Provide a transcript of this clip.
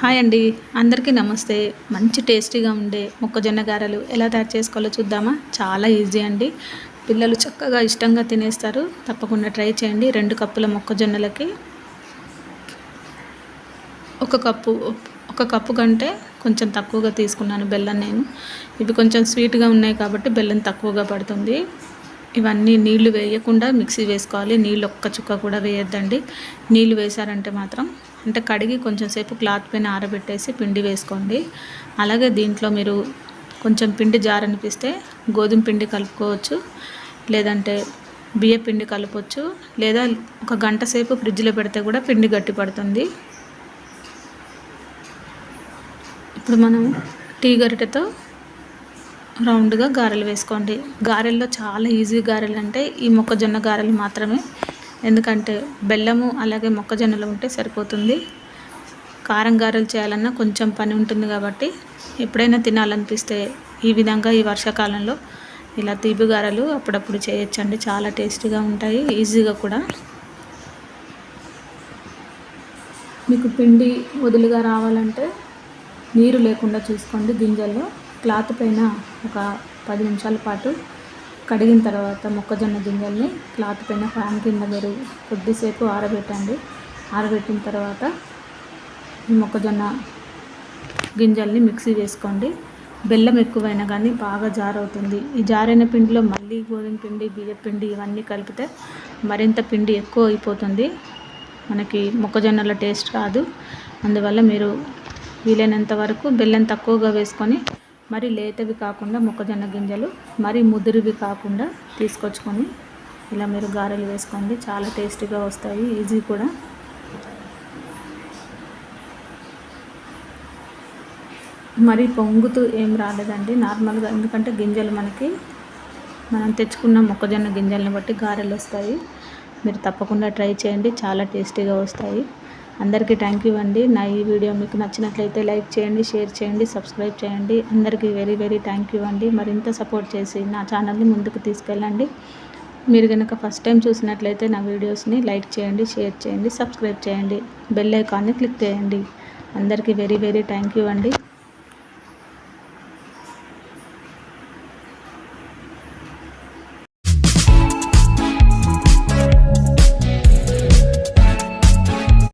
Hi అండి. అందరికీ నమస్తే. మంచి టేస్టీగా ఉండే మొక్కజొన్న గారెలు ఎలా తయారు చేసుకోవాలో చూద్దామా? చాలా ఈజీ అండి. పిల్లలు చక్కగా ఇష్టంగా తినేస్తారు. తప్పకుండా ట్రై చేయండి. రెండు కప్పుల మొక్కజొన్నలకి ఒక కప్పు ఒక కప్పు కంటే కొంచెం తక్కువగా తీసుకున్నాను బెల్లం నేను. ఇవి కొంచెం స్వీట్గా ఉన్నాయి కాబట్టి బెల్లం తక్కువగా పడుతుంది. ఇవన్నీ నీళ్ళు వేయకుండా మిక్సీ వేసుకోవాలి. నీళ్ళు ఒక్క చుక్క కూడా వేయొద్దండి. నీళ్ళు వేశారంటే మాత్రం అంటే కడిగి కొంచెం సేపు క్లాత్ పైన ఆరబెట్టేసి పిండి వేసుకోండి. అలాగే దీంట్లో మీరు కొంచెం పిండి జారనిపిస్తే గోధుమ పిండి కలుపుకోవచ్చు. లేదంటే బియ్య పిండి కలపచ్చు. లేదా ఒక గంట సేపు ఫ్రిడ్జ్లో పెడితే కూడా పిండి గట్టి పడుతుంది. ఇప్పుడు మనం టీ గరిటెతో రౌండ్గా గారెలు వేసుకోండి. గారెల్లో చాలా ఈజీ గారెలు అంటే ఈ మొక్కజొన్న గారెలు మాత్రమే. ఎందుకంటే బెల్లము అలాగే మొక్కజొన్నలు ఉంటే సరిపోతుంది. కారం గారెలు చేయాలన్నా కొంచెం పని ఉంటుంది కాబట్టి ఎప్పుడైనా తినాలనిపిస్తే ఈ విధంగా ఈ వర్షాకాలంలో ఇలా తీపి గారెలు అప్పుడప్పుడు చేయొచ్చండి. చాలా టేస్టీగా ఉంటాయి ఈజీగా కూడా. మీకు పిండి వదులుగా రావాలంటే నీరు లేకుండా చూసుకోండి గింజల్లో. క్లాత్ పైన ఒక పది నిమిషాల పాటు కడిగిన తర్వాత మొక్కజొన్న గింజల్ని క్లాత్ పైన ఫ్యాన్ కింద మీరు కొద్దిసేపు ఆరబెట్టండి. ఆరబెట్టిన తర్వాత ఈ మొక్కజొన్న గింజల్ని మిక్సీ చేసుకోండి. బెల్లం ఎక్కువైనా కానీ బాగా జారవుతుంది. ఈ జారైన పిండిలో మళ్ళీ గోధుమ పిండి బియ్య పిండి ఇవన్నీ కలిపితే మరింత పిండి ఎక్కువ అయిపోతుంది. మనకి మొక్కజొన్నల టేస్ట్ రాదు. అందువల్ల మీరు వీలైనంత వరకు బెల్లం తక్కువగా వేసుకొని మరి లేతవి కాకుండా మొక్కజొన్న గింజలు మరి ముదురువి కాకుండా తీసుకొచ్చుకొని ఇలా మీరు గారెలు వేసుకోండి. చాలా టేస్టీగా వస్తాయి ఈజీ కూడా. మరి పొంగుతూ ఏం రాలేదండి. నార్మల్గా ఎందుకంటే గింజలు మనకి మనం తెచ్చుకున్న మొక్కజొన్న గింజలను బట్టి గారెలు వస్తాయి. మీరు తప్పకుండా ట్రై చేయండి చాలా టేస్టీగా వస్తాయి. అందరికీ థ్యాంక్ యూ అండి. నా ఈ వీడియో మీకు నచ్చినట్లయితే లైక్ చేయండి షేర్ చేయండి సబ్స్క్రైబ్ చేయండి. అందరికీ వెరీ వెరీ థ్యాంక్ యూ అండి. మరింత సపోర్ట్ చేసి నా ఛానల్ని ముందుకు తీసుకెళ్ళండి. మీరు కనుక ఫస్ట్ టైం చూసినట్లయితే నా వీడియోస్ని లైక్ చేయండి షేర్ చేయండి సబ్స్క్రైబ్ చేయండి. బెల్ ఐకాన్ని క్లిక్ చేయండి. అందరికీ వెరీ వెరీ థ్యాంక్ యూ అండి.